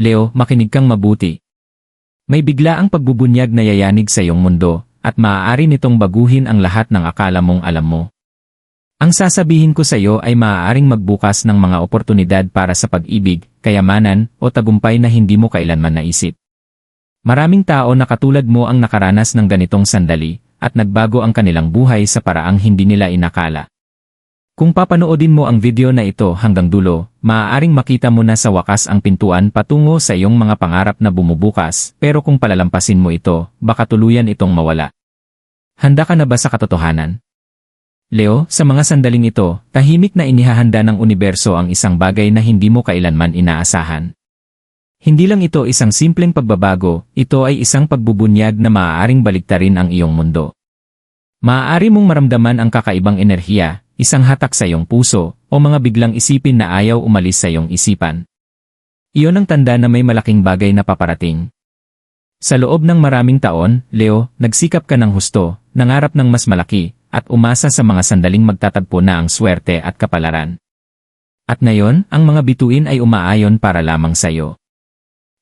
Leo, makinig kang mabuti. May bigla ang pagbubunyag na yayanig sa iyong mundo, at maaari nitong baguhin ang lahat ng akala mong alam mo. Ang sasabihin ko sa iyo ay maaaring magbukas ng mga oportunidad para sa pag-ibig, kayamanan, o tagumpay na hindi mo kailanman naisip. Maraming tao na katulad mo ang nakaranas ng ganitong sandali, at nagbago ang kanilang buhay sa paraang hindi nila inakala. Kung papanoodin mo ang video na ito hanggang dulo, maaaring makita mo na sa wakas ang pintuan patungo sa iyong mga pangarap na bumubukas, pero kung palalampasin mo ito, baka tuluyan itong mawala. Handa ka na ba sa katotohanan? Leo, sa mga sandaling ito, tahimik na inihahanda ng universo ang isang bagay na hindi mo kailanman inaasahan. Hindi lang ito isang simpleng pagbabago, ito ay isang pagbubunyag na maaaring baliktarin ang iyong mundo. Maaari mong maramdaman ang kakaibang enerhiya, isang hatak sa iyong puso, o mga biglang isipin na ayaw umalis sa iyong isipan. Iyon ang tanda na may malaking bagay na paparating. Sa loob ng maraming taon, Leo, nagsikap ka ng husto, nangarap ng mas malaki, at umasa sa mga sandaling magtatagpo na ang swerte at kapalaran. At ngayon, ang mga bituin ay umaayon para lamang sa iyo.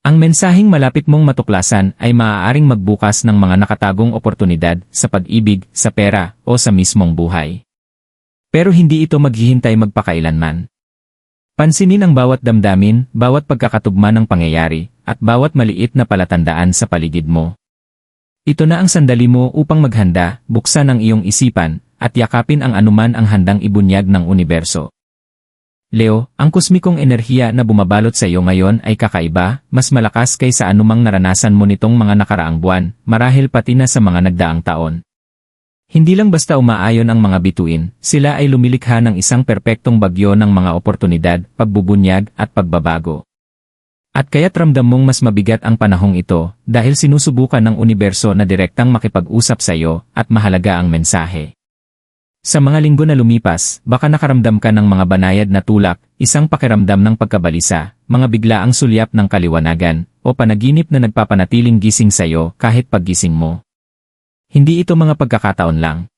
Ang mensaheng malapit mong matuklasan ay maaaring magbukas ng mga nakatagong oportunidad sa pag-ibig, sa pera, o sa mismong buhay. Pero hindi ito maghihintay magpakailanman. Pansinin ang bawat damdamin, bawat pagkakatugma ng pangyayari, at bawat maliit na palatandaan sa paligid mo. Ito na ang sandali mo upang maghanda, buksan ang iyong isipan, at yakapin ang anuman ang handang ibunyag ng universo. Leo, ang kosmikong enerhiya na bumabalot sa iyo ngayon ay kakaiba, mas malakas kaysa anumang naranasan mo nitong mga nakaraang buwan, marahil pati na sa mga nagdaang taon. Hindi lang basta umaayon ang mga bituin, sila ay lumilikha ng isang perpektong bagyo ng mga oportunidad, pagbubunyag, at pagbabago. At kaya't ramdam mong mas mabigat ang panahong ito, dahil sinusubukan ng universo na direktang makipag-usap sa iyo, at mahalaga ang mensahe. Sa mga linggo na lumipas, baka nakaramdam ka ng mga banayad na tulak, isang pakiramdam ng pagkabalisa, mga biglaang sulyap ng kaliwanagan, o panaginip na nagpapanatiling gising sa iyo kahit paggising mo. Hindi ito mga pagkakataon lang.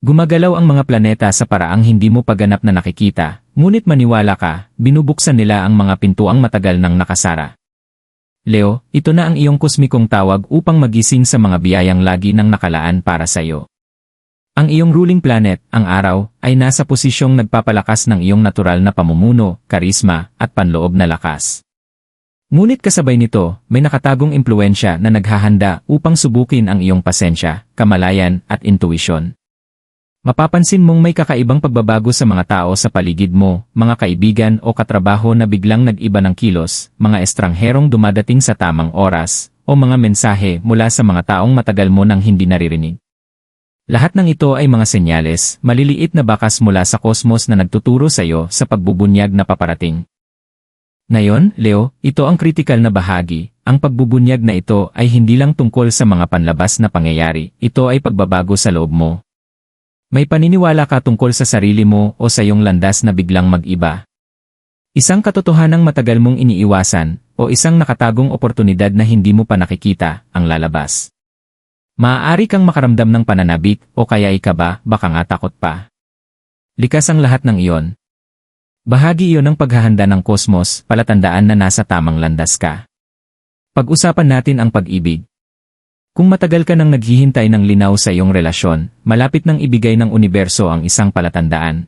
Gumagalaw ang mga planeta sa paraang hindi mo paganap na nakikita, ngunit maniwala ka, binubuksan nila ang mga pintuang matagal nang nakasara. Leo, ito na ang iyong kosmikong tawag upang magising sa mga biyayang lagi nang nakalaan para sa iyo. Ang iyong ruling planet, ang araw, ay nasa posisyong nagpapalakas ng iyong natural na pamumuno, karisma, at panloob na lakas. Ngunit kasabay nito, may nakatagong impluensya na naghahanda upang subukin ang iyong pasensya, kamalayan, at intuisyon. Mapapansin mong may kakaibang pagbabago sa mga tao sa paligid mo, mga kaibigan o katrabaho na biglang nag-iba ng kilos, mga estrangherong dumadating sa tamang oras, o mga mensahe mula sa mga taong matagal mo nang hindi naririnig. Lahat ng ito ay mga senyales, maliliit na bakas mula sa kosmos na nagtuturo sa iyo sa pagbubunyag na paparating. Ngayon, Leo, ito ang kritikal na bahagi. Ang pagbubunyag na ito ay hindi lang tungkol sa mga panlabas na pangyayari, ito ay pagbabago sa loob mo. May paniniwala ka tungkol sa sarili mo o sa iyong landas na biglang mag-iba. Isang katotohanang matagal mong iniiwasan, o isang nakatagong oportunidad na hindi mo pa nakikita, ang lalabas. Maaari kang makaramdam ng pananabik o kaya ikaba, baka nga takot pa. Likas ang lahat ng iyon. Bahagi iyon ng paghahanda ng kosmos, palatandaan na nasa tamang landas ka. Pag-usapan natin ang pag-ibig. Kung matagal ka nang naghihintay ng linaw sa iyong relasyon, malapit nang ibigay ng universo ang isang palatandaan.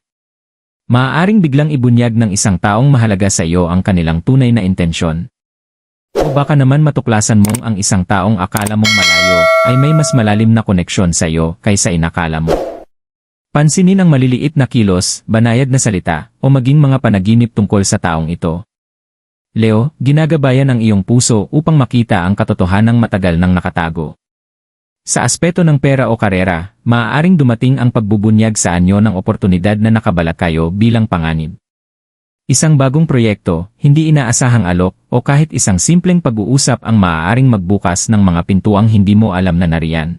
Maaaring biglang ibunyag ng isang taong mahalaga sa iyo ang kanilang tunay na intensyon. O baka naman matuklasan mong ang isang taong akala mong malayo ay may mas malalim na koneksyon sa iyo kaysa inakala mo. Pansinin ang maliliit na kilos, banayad na salita, o maging mga panaginip tungkol sa taong ito. Leo, ginagabayan ang iyong puso upang makita ang katotohanang matagal nang nakatago. Sa aspeto ng pera o karera, maaaring dumating ang pagbubunyag sa anyo ng oportunidad na nakabalak kayo bilang panganib. Isang bagong proyekto, hindi inaasahang alok, o kahit isang simpleng pag-uusap ang maaaring magbukas ng mga pintuang hindi mo alam na nariyan.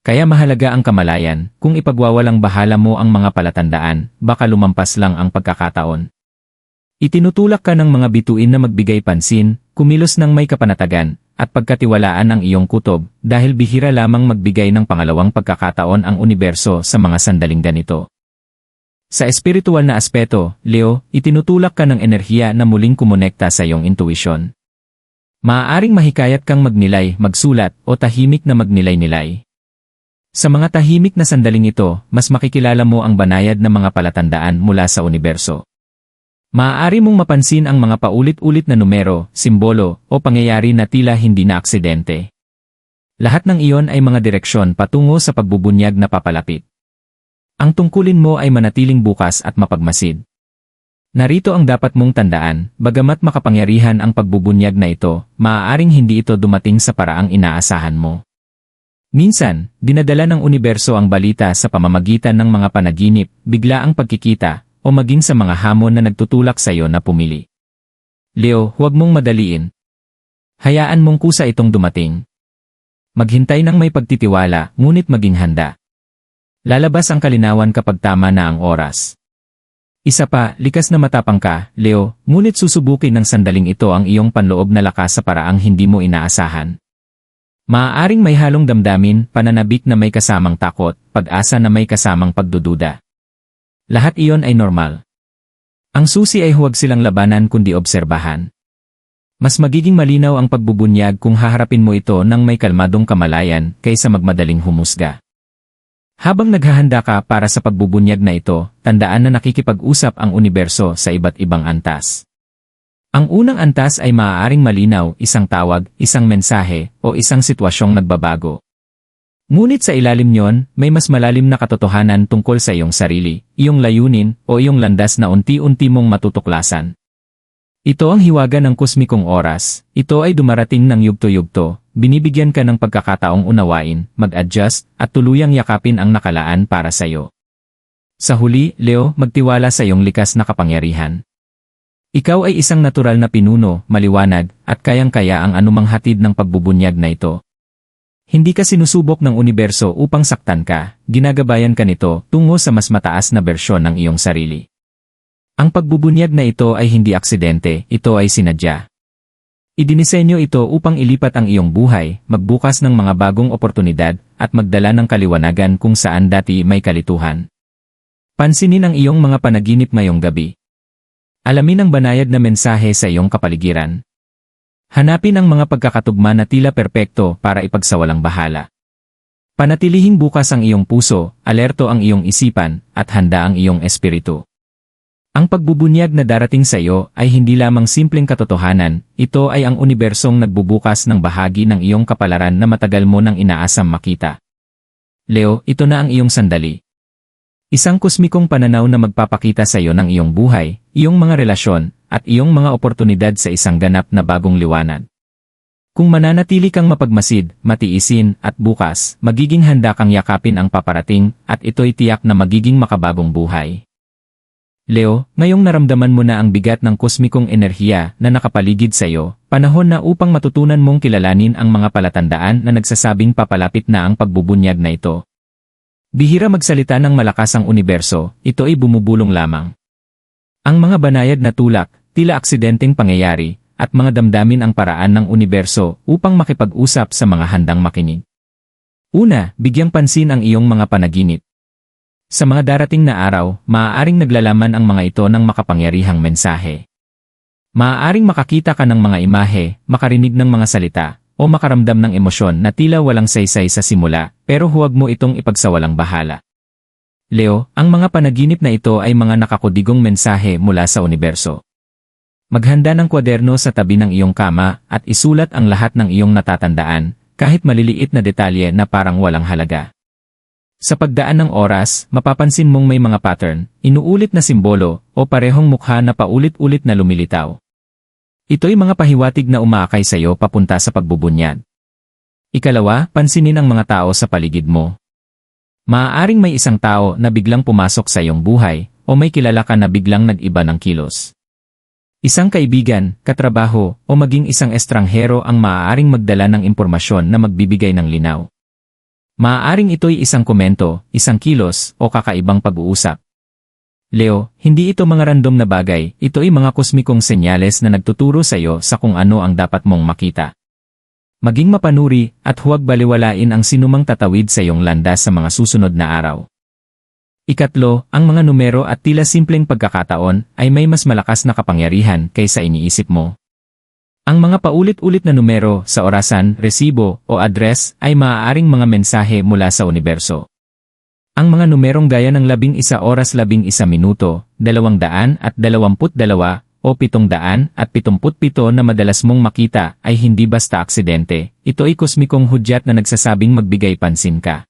Kaya mahalaga ang kamalayan, kung ipagwawalang bahala mo ang mga palatandaan, baka lumampas lang ang pagkakataon. Itinutulak ka ng mga bituin na magbigay pansin, kumilos ng may kapanatagan, at pagkatiwalaan ang iyong kutob, dahil bihira lamang magbigay ng pangalawang pagkakataon ang universo sa mga sandaling ganito. Sa espiritual na aspeto, Leo, itinutulak ka ng enerhiya na muling kumonekta sa iyong intuition. Maaaring mahikayat kang magnilay, magsulat, o tahimik na magnilay-nilay. Sa mga tahimik na sandaling ito, mas makikilala mo ang banayad na mga palatandaan mula sa universo. Maaari mong mapansin ang mga paulit-ulit na numero, simbolo, o pangyayari na tila hindi na aksidente. Lahat ng iyon ay mga direksyon patungo sa pagbubunyag na papalapit. Ang tungkulin mo ay manatiling bukas at mapagmasid. Narito ang dapat mong tandaan, bagamat makapangyarihan ang pagbubunyag na ito, maaaring hindi ito dumating sa paraang inaasahan mo. Minsan, dinadala ng universo ang balita sa pamamagitan ng mga panaginip, bigla ang pagkikita, o maging sa mga hamon na nagtutulak sa iyo na pumili. Leo, huwag mong madaliin. Hayaan mong kusa itong dumating. Maghintay ng may pagtitiwala, ngunit maging handa. Lalabas ang kalinawan kapag tama na ang oras. Isa pa, likas na matapang ka, Leo, ngunit susubukin ng sandaling ito ang iyong panloob na lakas sa paraang hindi mo inaasahan. Maaaring may halong damdamin, pananabik na may kasamang takot, pag-asa na may kasamang pagdududa. Lahat iyon ay normal. Ang susi ay huwag silang labanan kundi obserbahan. Mas magiging malinaw ang pagbubunyag kung haharapin mo ito ng may kalmadong kamalayan kaysa magmadaling humusga. Habang naghahanda ka para sa pagbubunyag na ito, tandaan na nakikipag-usap ang universo sa iba't ibang antas. Ang unang antas ay maaaring malinaw, isang tawag, isang mensahe, o isang sitwasyong nagbabago. Ngunit sa ilalim nyon, may mas malalim na katotohanan tungkol sa iyong sarili, iyong layunin, o iyong landas na unti-unti mong matutuklasan. Ito ang hiwaga ng kosmikong oras, ito ay dumarating ng yugto-yugto, binibigyan ka ng pagkakataong unawain, mag-adjust, at tuluyang yakapin ang nakalaan para sa iyo. Sa huli, Leo, magtiwala sa iyong likas na kapangyarihan. Ikaw ay isang natural na pinuno, maliwanag, at kayang-kaya ang anumang hatid ng pagbubunyag na ito. Hindi ka sinusubok ng universo upang saktan ka, ginagabayan ka nito tungo sa mas mataas na bersyon ng iyong sarili. Ang pagbubunyag na ito ay hindi aksidente, ito ay sinadya. Idinisenyo ito upang ilipat ang iyong buhay, magbukas ng mga bagong oportunidad, at magdala ng kaliwanagan kung saan dati may kalituhan. Pansinin ang iyong mga panaginip ngayong gabi. Alamin ang banayad na mensahe sa iyong kapaligiran. Hanapin ang mga pagkakatugma na tila perpekto para ipagsawalang bahala. Panatilihing bukas ang iyong puso, alerto ang iyong isipan, at handa ang iyong espiritu. Ang pagbubunyag na darating sa iyo ay hindi lamang simpleng katotohanan, ito ay ang unibersong nagbubukas ng bahagi ng iyong kapalaran na matagal mo nang inaasam makita. Leo, ito na ang iyong sandali. Isang kosmikong pananaw na magpapakita sa iyo ng iyong buhay, iyong mga relasyon, at iyong mga oportunidad sa isang ganap na bagong liwanag. Kung mananatili kang mapagmasid, matiisin, at bukas, magiging handa kang yakapin ang paparating, at ito'y tiyak na magiging makabagong buhay. Leo, ngayong naramdaman mo na ang bigat ng kosmikong enerhiya na nakapaligid sa iyo, panahon na upang matutunan mong kilalanin ang mga palatandaan na nagsasabing papalapit na ang pagbubunyag na ito. Bihira magsalita ng malakas ang universo, ito ay bumubulong lamang. Ang mga banayad na tulak, tila aksidenteng pangyayari, at mga damdamin ang paraan ng universo upang makipag-usap sa mga handang makinig. Una, bigyang pansin ang iyong mga panaginip. Sa mga darating na araw, maaaring naglalaman ang mga ito ng makapangyarihang mensahe. Maaaring makakita ka ng mga imahe, makarinig ng mga salita, o makaramdam ng emosyon na tila walang saysay sa simula, pero huwag mo itong ipagsawalang bahala. Leo, ang mga panaginip na ito ay mga nakakudigong mensahe mula sa universo. Maghanda ng kwaderno sa tabi ng iyong kama at isulat ang lahat ng iyong natatandaan, kahit maliliit na detalye na parang walang halaga. Sa pagdaan ng oras, mapapansin mong may mga pattern, inuulit na simbolo, o parehong mukha na paulit-ulit na lumilitaw. Ito'y mga pahiwatig na umaakay sa iyo papunta sa pagbubunyag. Ikalawa, pansinin ang mga tao sa paligid mo. Maaaring may isang tao na biglang pumasok sa iyong buhay, o may kilala ka na biglang nag-iba ng kilos. Isang kaibigan, katrabaho, o maging isang estranghero ang maaaring magdala ng impormasyon na magbibigay ng linaw. Maaaring ito'y isang komento, isang kilos, o kakaibang pag-uusap. Leo, hindi ito mga random na bagay, ito'y mga kosmikong senyales na nagtuturo sa iyo sa kung ano ang dapat mong makita. Maging mapanuri, at huwag baliwalain ang sinumang tatawid sa iyong landas sa mga susunod na araw. Ikatlo, ang mga numero at tila simpleng pagkakataon ay may mas malakas na kapangyarihan kaysa iniisip mo. Ang mga paulit-ulit na numero sa orasan, resibo, o address ay maaaring mga mensahe mula sa universo. Ang mga numerong gaya ng 11 oras 11 minuto, 200 at 22 o 700 at 77 na madalas mong makita ay hindi basta aksidente, ito ay kosmikong hudyat na nagsasabing magbigay pansin ka.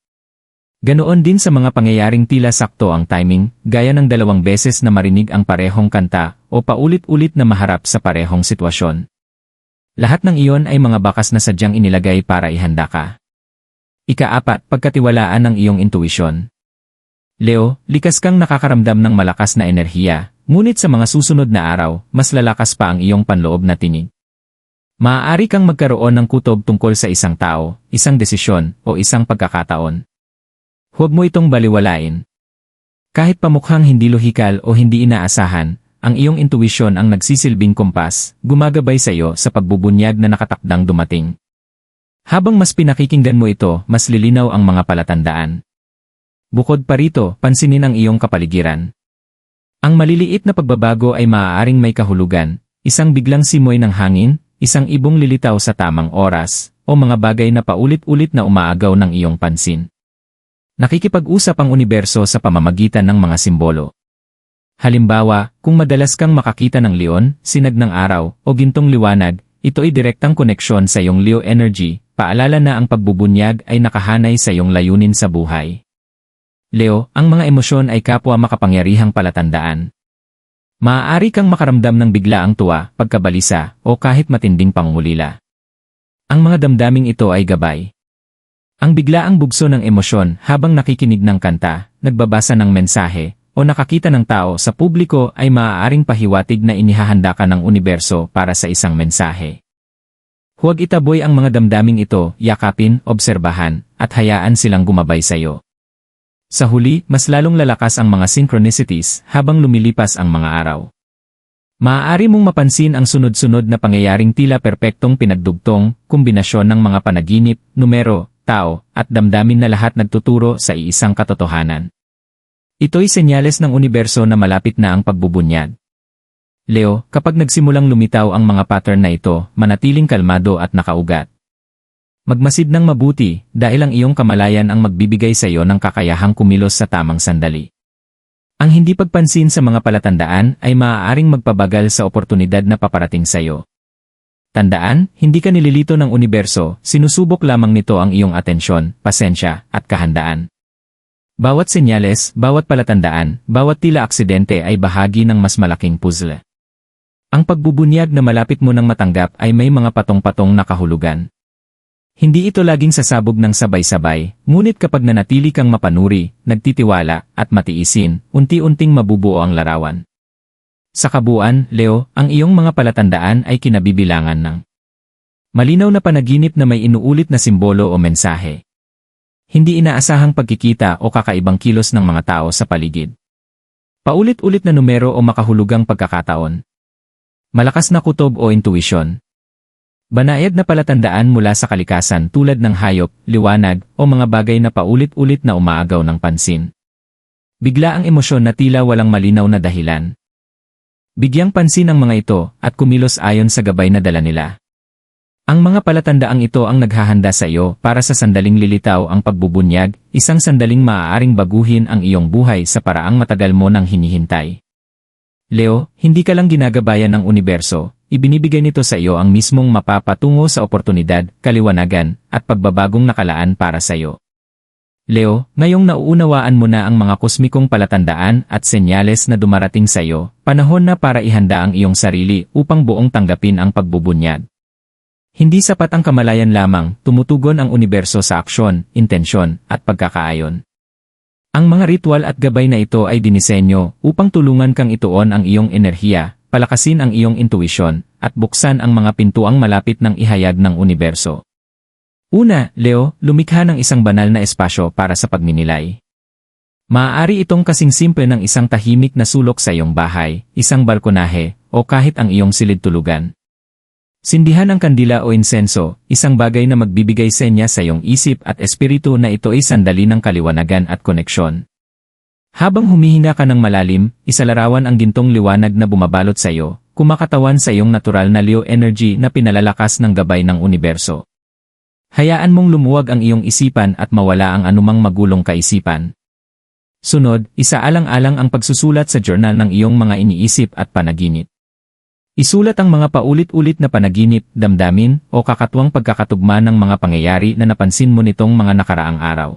Ganoon din sa mga pangyayaring tila sakto ang timing, gaya ng dalawang beses na marinig ang parehong kanta o paulit-ulit na maharap sa parehong sitwasyon. Lahat ng iyon ay mga bakas na sadyang inilagay para ihanda ka. Ikaapat, pagkatiwalaan ng iyong intuisyon. Leo, likas kang nakakaramdam ng malakas na enerhiya, ngunit sa mga susunod na araw, mas lalakas pa ang iyong panloob na tinig. Maaari kang magkaroon ng kutob tungkol sa isang tao, isang desisyon, o isang pagkakataon. Huwag mo itong baliwalain. Kahit pamukhang hindi lohikal o hindi inaasahan, ang iyong intuisyon ang nagsisilbing kumpas, gumagabay sa iyo sa pagbubunyag na nakatakdang dumating. Habang mas pinakikinggan mo ito, mas lilinaw ang mga palatandaan. Bukod pa rito, pansinin ang iyong kapaligiran. Ang maliliit na pagbabago ay maaaring may kahulugan, isang biglang simoy ng hangin, isang ibong lilitaw sa tamang oras, o mga bagay na paulit-ulit na umaagaw ng iyong pansin. Nakikipag-usap ang universo sa pamamagitan ng mga simbolo. Halimbawa, kung madalas kang makakita ng leon, sinag ng araw, o gintong liwanag, ito ay direktang koneksyon sa iyong Leo energy, paalala na ang pagbubunyag ay nakahanay sa iyong layunin sa buhay. Leo, ang mga emosyon ay kapwa makapangyarihang palatandaan. Maaari kang makaramdam ng biglaang tuwa, pagkabalisa, o kahit matinding pangungulila. Ang mga damdaming ito ay gabay. Ang biglaang bugso ng emosyon habang nakikinig ng kanta, nagbabasa ng mensahe, o nakakita ng tao sa publiko ay maaaring pahiwatig na inihahanda ka ng universo para sa isang mensahe. Huwag itaboy ang mga damdaming ito, yakapin, obserbahan, at hayaan silang gumabay sa iyo. Sa huli, mas lalong lalakas ang mga synchronicities habang lumilipas ang mga araw. Maaari mong mapansin ang sunod-sunod na pangyayaring tila perpektong pinagdugtong, kombinasyon ng mga panaginip, numero, tao, at damdamin na lahat nagtuturo sa iisang katotohanan. Ito'y senyales ng universo na malapit na ang pagbubunyag. Leo, kapag nagsimulang lumitaw ang mga pattern na ito, manatiling kalmado at nakaugat. Magmasid ng mabuti dahil ang iyong kamalayan ang magbibigay sa iyo ng kakayahang kumilos sa tamang sandali. Ang hindi pagpansin sa mga palatandaan ay maaaring magpabagal sa oportunidad na paparating sa iyo. Tandaan, hindi ka nililito ng universo, sinusubok lamang nito ang iyong atensyon, pasensya, at kahandaan. Bawat senyales, bawat palatandaan, bawat tila aksidente ay bahagi ng mas malaking puzzle. Ang pagbubunyag na malapit mo nang matanggap ay may mga patong-patong na kahulugan. Hindi ito laging sasabog ng sabay-sabay, ngunit kapag nanatili kang mapanuri, nagtitiwala, at matiisin, unti-unting mabubuo ang larawan. Sa kabuuan, Leo, ang iyong mga palatandaan ay kinabibilangan ng malinaw na panaginip na may inuulit na simbolo o mensahe hindi inaasahang pagkikita o kakaibang kilos ng mga tao sa paligid. Paulit-ulit na numero o makahulugang pagkakataon. Malakas na kutob o intuition. Banayad na palatandaan mula sa kalikasan tulad ng hayop, liwanag, o mga bagay na paulit-ulit na umaagaw ng pansin. Bigla ang emosyon na tila walang malinaw na dahilan. Bigyang pansin ang mga ito at kumilos ayon sa gabay na dala nila. Ang mga palatandaang ito ang naghahanda sa iyo para sa sandaling lilitaw ang pagbubunyag, isang sandaling maaaring baguhin ang iyong buhay sa paraang matagal mo nang hinihintay. Leo, hindi ka lang ginagabayan ng universo, ibinibigay nito sa iyo ang mismong mapapatungo sa oportunidad, kaliwanagan, at pagbabagong nakalaan para sa iyo. Leo, ngayong nauunawaan mo na ang mga kosmikong palatandaan at senyales na dumarating sa iyo, panahon na para ihanda ang iyong sarili upang buong tanggapin ang pagbubunyag. Hindi sapat ang kamalayan lamang, tumutugon ang universo sa aksyon, intensyon, at pagkakaayon. Ang mga ritual at gabay na ito ay dinisenyo upang tulungan kang ituon ang iyong enerhiya, palakasin ang iyong intuisyon, at buksan ang mga pintuang malapit ng ihayag ng universo. Una, Leo, lumikha ng isang banal na espasyo para sa pagminilay. Maaari itong kasing simple ng isang tahimik na sulok sa iyong bahay, isang balkonahe, o kahit ang iyong silid tulugan. Sindihan ang kandila o insenso, isang bagay na magbibigay senya sa iyong isip at espiritu na ito ay sandali ng kaliwanagan at koneksyon. Habang humihina ka ng malalim, isalarawan ang gintong liwanag na bumabalot sa iyo, kumakatawan sa iyong natural na Leo energy na pinalalakas ng gabay ng universo. Hayaan mong lumuwag ang iyong isipan at mawala ang anumang magulong kaisipan. Sunod, isaalang-alang ang pagsusulat sa journal ng iyong mga iniisip at panaginip. Isulat ang mga paulit-ulit na panaginip, damdamin, o kakatuwang pagkakatugma ng mga pangyayari na napansin mo nitong mga nakaraang araw.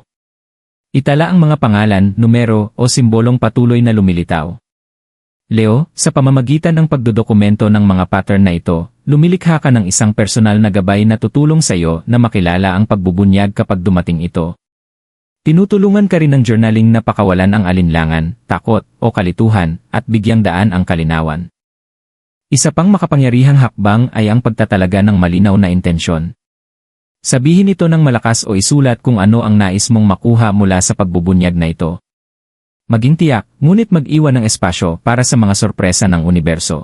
Itala ang mga pangalan, numero, o simbolong patuloy na lumilitaw. Leo, sa pamamagitan ng pagdodokumento ng mga pattern na ito, lumilikha ka ng isang personal na gabay na tutulong sa iyo na makilala ang pagbubunyag kapag dumating ito. Tinutulungan ka rin ng journaling na pakawalan ang alinlangan, takot, o kalituhan, at bigyang daan ang kalinawan. Isa pang makapangyarihang hakbang ay ang pagtatalaga ng malinaw na intensyon. Sabihin ito ng malakas o isulat kung ano ang nais mong makuha mula sa pagbubunyag na ito. Maging tiyak, ngunit mag-iwan ng espasyo para sa mga sorpresa ng universo.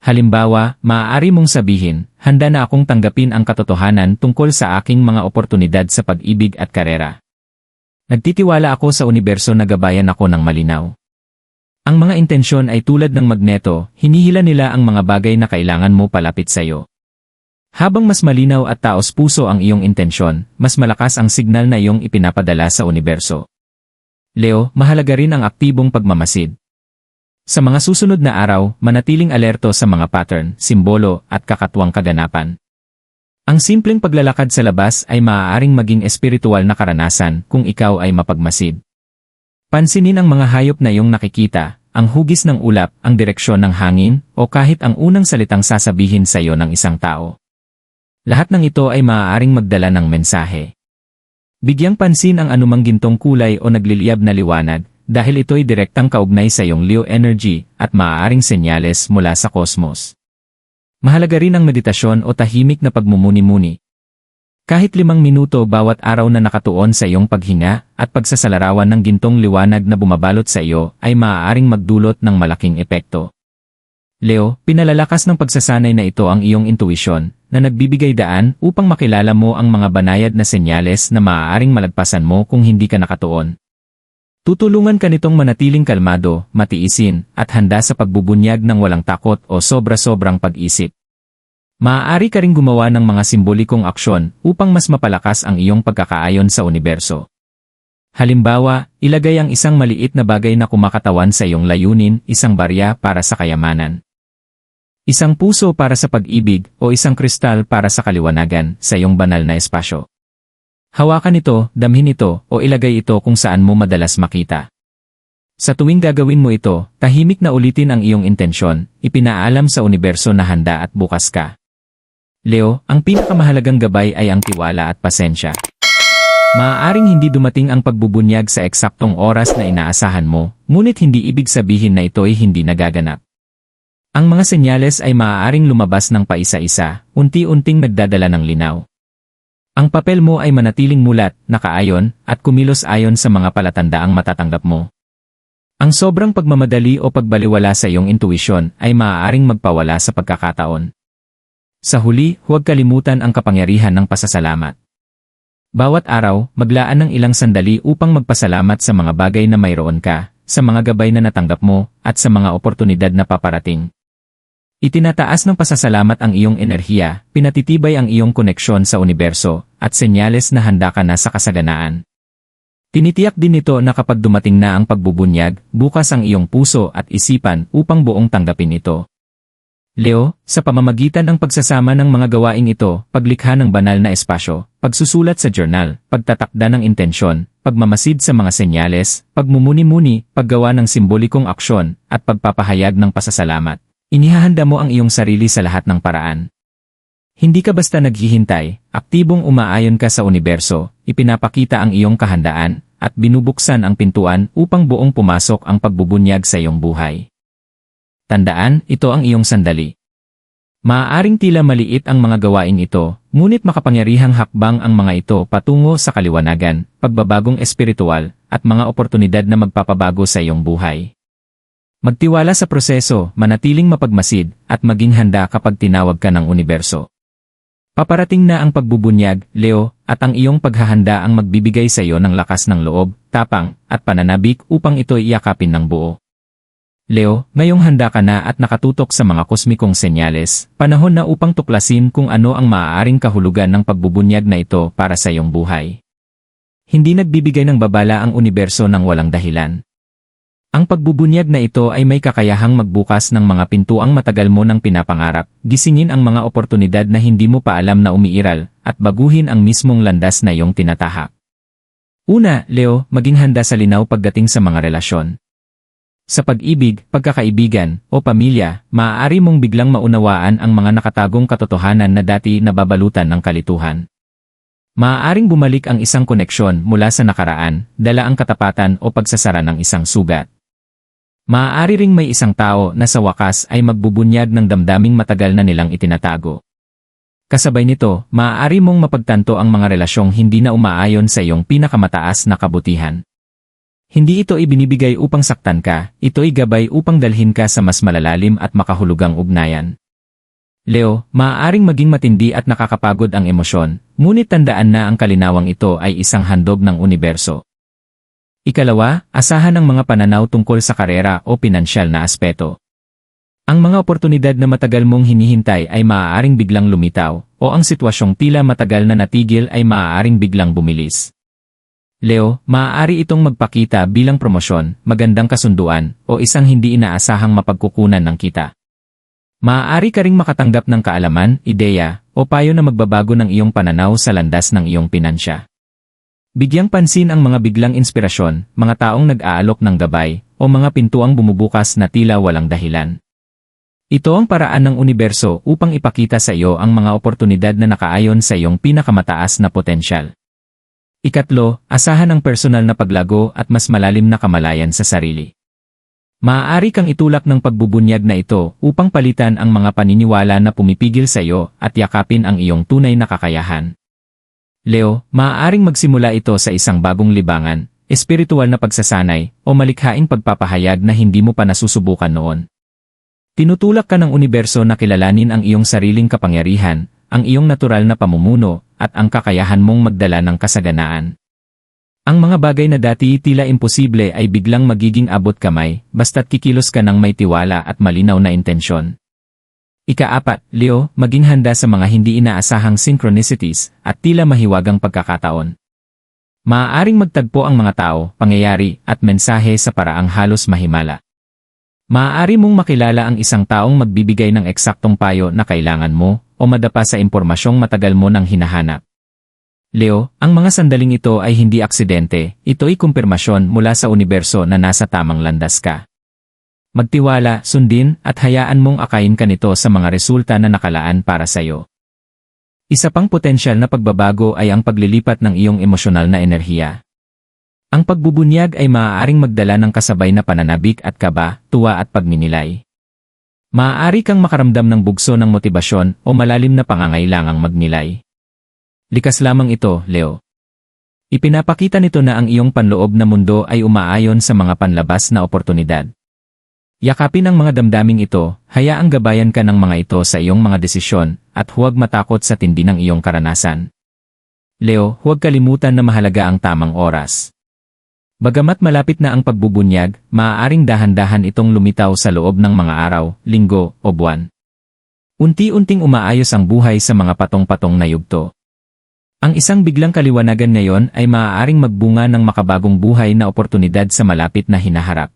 Halimbawa, maaari mong sabihin, handa na akong tanggapin ang katotohanan tungkol sa aking mga oportunidad sa pag-ibig at karera. Nagtitiwala ako sa universo na gabayan ako ng malinaw. Ang mga intensyon ay tulad ng magneto, hinihila nila ang mga bagay na kailangan mo palapit sa iyo. Habang mas malinaw at taos puso ang iyong intensyon, mas malakas ang signal na iyong ipinapadala sa universo. Leo, mahalaga rin ang aktibong pagmamasid. Sa mga susunod na araw, manatiling alerto sa mga pattern, simbolo, at kakatuwang kaganapan. Ang simpleng paglalakad sa labas ay maaaring maging espiritual na karanasan kung ikaw ay mapagmasid. Pansinin ang mga hayop na iyong nakikita, ang hugis ng ulap, ang direksyon ng hangin, o kahit ang unang salitang sasabihin sa iyo ng isang tao. Lahat ng ito ay maaaring magdala ng mensahe. Bigyang pansin ang anumang gintong kulay o nagliliyab na liwanag, dahil ito'y direktang kaugnay sa iyong Leo energy at maaaring senyales mula sa kosmos. Mahalaga rin ang meditasyon o tahimik na pagmumuni-muni. Kahit limang minuto bawat araw na nakatuon sa iyong paghinga at pagsasalarawan ng gintong liwanag na bumabalot sa iyo ay maaaring magdulot ng malaking epekto. Leo, pinalalakas ng pagsasanay na ito ang iyong intuisyon na nagbibigay daan upang makilala mo ang mga banayad na senyales na maaaring malagpasan mo kung hindi ka nakatuon. Tutulungan ka nitong manatiling kalmado, matiisin, at handa sa pagbubunyag ng walang takot o sobra-sobrang pag-isip. Maaari ka ring gumawa ng mga simbolikong aksyon upang mas mapalakas ang iyong pagkakaayon sa universo. Halimbawa, ilagay ang isang maliit na bagay na kumakatawan sa iyong layunin, isang barya para sa kayamanan. Isang puso para sa pag-ibig o isang kristal para sa kaliwanagan sa iyong banal na espasyo. Hawakan ito, damhin ito, o ilagay ito kung saan mo madalas makita. Sa tuwing gagawin mo ito, tahimik na ulitin ang iyong intensyon, ipinaalam sa universo na handa at bukas ka. Leo, ang pinakamahalagang gabay ay ang tiwala at pasensya. Maaaring hindi dumating ang pagbubunyag sa eksaktong oras na inaasahan mo, ngunit hindi ibig sabihin na ito'y hindi nagaganap. Ang mga senyales ay maaaring lumabas ng paisa-isa, unti-unting nagdadala ng linaw. Ang papel mo ay manatiling mulat, nakaayon, at kumilos ayon sa mga palatandaang matatanggap mo. Ang sobrang pagmamadali o pagbaliwala sa iyong intuisyon ay maaaring magpawala sa pagkakataon. Sa huli, huwag kalimutan ang kapangyarihan ng pasasalamat. Bawat araw, maglaan ng ilang sandali upang magpasalamat sa mga bagay na mayroon ka, sa mga gabay na natanggap mo, at sa mga oportunidad na paparating. Itinataas ng pasasalamat ang iyong enerhiya, pinatitibay ang iyong koneksyon sa universo, at senyales na handa ka na sa kasaganaan. Tinitiyak din ito na kapag dumating na ang pagbubunyag, bukas ang iyong puso at isipan upang buong tanggapin ito. Leo, sa pamamagitan ng pagsasama ng mga gawaing ito, paglikha ng banal na espasyo, pagsusulat sa journal, pagtatakda ng intensyon, pagmamasid sa mga senyales, pagmumuni-muni, paggawa ng simbolikong aksyon, at pagpapahayag ng pasasalamat, Inihahanda mo ang iyong sarili sa lahat ng paraan. Hindi ka basta naghihintay, aktibong umaayon ka sa universo, ipinapakita ang iyong kahandaan, at binubuksan ang pintuan upang buong pumasok ang pagbubunyag sa iyong buhay. Tandaan, ito ang iyong sandali. Maaaring tila maliit ang mga gawain ito, ngunit makapangyarihang hakbang ang mga ito patungo sa kaliwanagan, pagbabagong espiritual, at mga oportunidad na magpapabago sa iyong buhay. Magtiwala sa proseso, manatiling mapagmasid, at maging handa kapag tinawag ka ng universo. Paparating na ang pagbubunyag, Leo, at ang iyong paghahanda ang magbibigay sa iyo ng lakas ng loob, tapang, at pananabik upang ito iyakapin ng buo. Leo, ngayong handa ka na at nakatutok sa mga kosmikong senyales, panahon na upang tuklasin kung ano ang maaaring kahulugan ng pagbubunyag na ito para sa iyong buhay. Hindi nagbibigay ng babala ang universo ng walang dahilan. Ang pagbubunyag na ito ay may kakayahang magbukas ng mga pintuang matagal mo nang pinapangarap, gisingin ang mga oportunidad na hindi mo pa alam na umiiral, at baguhin ang mismong landas na iyong tinatahak. Una, Leo, maging handa sa linaw pagdating sa mga relasyon. Sa pag-ibig, pagkakaibigan, o pamilya, maaari mong biglang maunawaan ang mga nakatagong katotohanan na dati nababalutan ng kalituhan. Maaaring bumalik ang isang koneksyon mula sa nakaraan, dala ang katapatan o pagsasara ng isang sugat. Maaari ring may isang tao na sa wakas ay magbubunyag ng damdaming matagal na nilang itinatago. Kasabay nito, maaari mong mapagtanto ang mga relasyong hindi na umaayon sa iyong pinakamataas na kabutihan. Hindi ito ibinibigay upang saktan ka, ito ay gabay upang dalhin ka sa mas malalalim at makahulugang ugnayan. Leo, maaaring maging matindi at nakakapagod ang emosyon, ngunit tandaan na ang kalinawang ito ay isang handog ng universo. Ikalawa, asahan ang mga pananaw tungkol sa karera o pinansyal na aspeto. Ang mga oportunidad na matagal mong hinihintay ay maaaring biglang lumitaw, o ang sitwasyong tila matagal na natigil ay maaaring biglang bumilis. Leo, maaari itong magpakita bilang promosyon, magandang kasunduan, o isang hindi inaasahang mapagkukunan ng kita. Maaari ka ring makatanggap ng kaalaman, ideya, o payo na magbabago ng iyong pananaw sa landas ng iyong pinansya. Bigyang pansin ang mga biglang inspirasyon, mga taong nag-aalok ng gabay, o mga pintuang bumubukas na tila walang dahilan. Ito ang paraan ng universo upang ipakita sa iyo ang mga oportunidad na nakaayon sa iyong pinakamataas na potensyal. Ikatlo, asahan ang personal na paglago at mas malalim na kamalayan sa sarili. Maaari kang itulak ng pagbubunyag na ito upang palitan ang mga paniniwala na pumipigil sa iyo at yakapin ang iyong tunay na kakayahan. Leo, maaaring magsimula ito sa isang bagong libangan, espiritual na pagsasanay, o malikhaing pagpapahayag na hindi mo pa nasusubukan noon. Tinutulak ka ng universo na kilalanin ang iyong sariling kapangyarihan, ang iyong natural na pamumuno, at ang kakayahan mong magdala ng kasaganaan. Ang mga bagay na dati tila imposible ay biglang magiging abot kamay, basta't kikilos ka ng may tiwala at malinaw na intensyon. Ikaapat, Leo, maging handa sa mga hindi inaasahang synchronicities at tila mahiwagang pagkakataon. Maaaring magtagpo ang mga tao, pangyayari, at mensahe sa paraang halos mahimala. Maaari mong makilala ang isang taong magbibigay ng eksaktong payo na kailangan mo o madapa sa impormasyong matagal mo nang hinahanap. Leo, ang mga sandaling ito ay hindi aksidente, ito ay kumpirmasyon mula sa universo na nasa tamang landas ka. Magtiwala, sundin, at hayaan mong akayin ka nito sa mga resulta na nakalaan para sa iyo. Isa pang potensyal na pagbabago ay ang paglilipat ng iyong emosyonal na enerhiya. Ang pagbubunyag ay maaaring magdala ng kasabay na pananabik at kaba, tuwa at pagminilay. Maaari kang makaramdam ng bugso ng motibasyon o malalim na pangangailangang magnilay. Likas lamang ito, Leo. Ipinapakita nito na ang iyong panloob na mundo ay umaayon sa mga panlabas na oportunidad. Yakapin ang mga damdaming ito, hayaang gabayan ka ng mga ito sa iyong mga desisyon, at huwag matakot sa tindi ng iyong karanasan. Leo, huwag kalimutan na mahalaga ang tamang oras. Bagamat malapit na ang pagbubunyag, maaaring dahan-dahan itong lumitaw sa loob ng mga araw, linggo, o buwan. Unti-unting umaayos ang buhay sa mga patong-patong na yugto. Ang isang biglang kaliwanagan ngayon ay maaaring magbunga ng makabagong buhay na oportunidad sa malapit na hinaharap.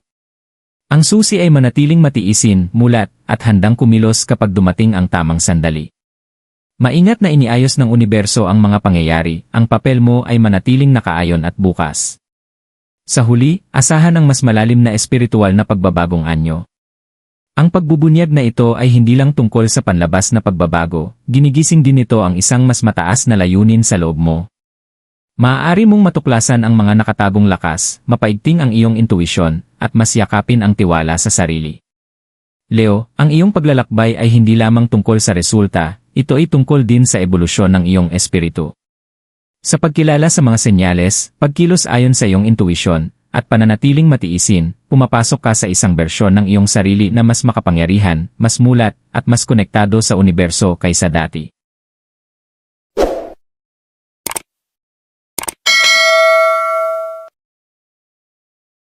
Ang susi ay manatiling matiisin, mulat, at handang kumilos kapag dumating ang tamang sandali. Maingat na iniayos ng universo ang mga pangyayari, ang papel mo ay manatiling nakaayon at bukas. Sa huli, asahan ang mas malalim na espiritual na pagbabagong anyo. Ang pagbubunyag na ito ay hindi lang tungkol sa panlabas na pagbabago, ginigising din ito ang isang mas mataas na layunin sa loob mo. Maaari mong matuklasan ang mga nakatagong lakas, mapaigting ang iyong intuisyon, at mas yakapin ang tiwala sa sarili. Leo, ang iyong paglalakbay ay hindi lamang tungkol sa resulta, ito ay tungkol din sa ebolusyon ng iyong espiritu. Sa pagkilala sa mga senyales, pagkilos ayon sa iyong intuisyon, at pananatiling matiisin, pumapasok ka sa isang bersyon ng iyong sarili na mas makapangyarihan, mas mulat, at mas konektado sa universo kaysa dati.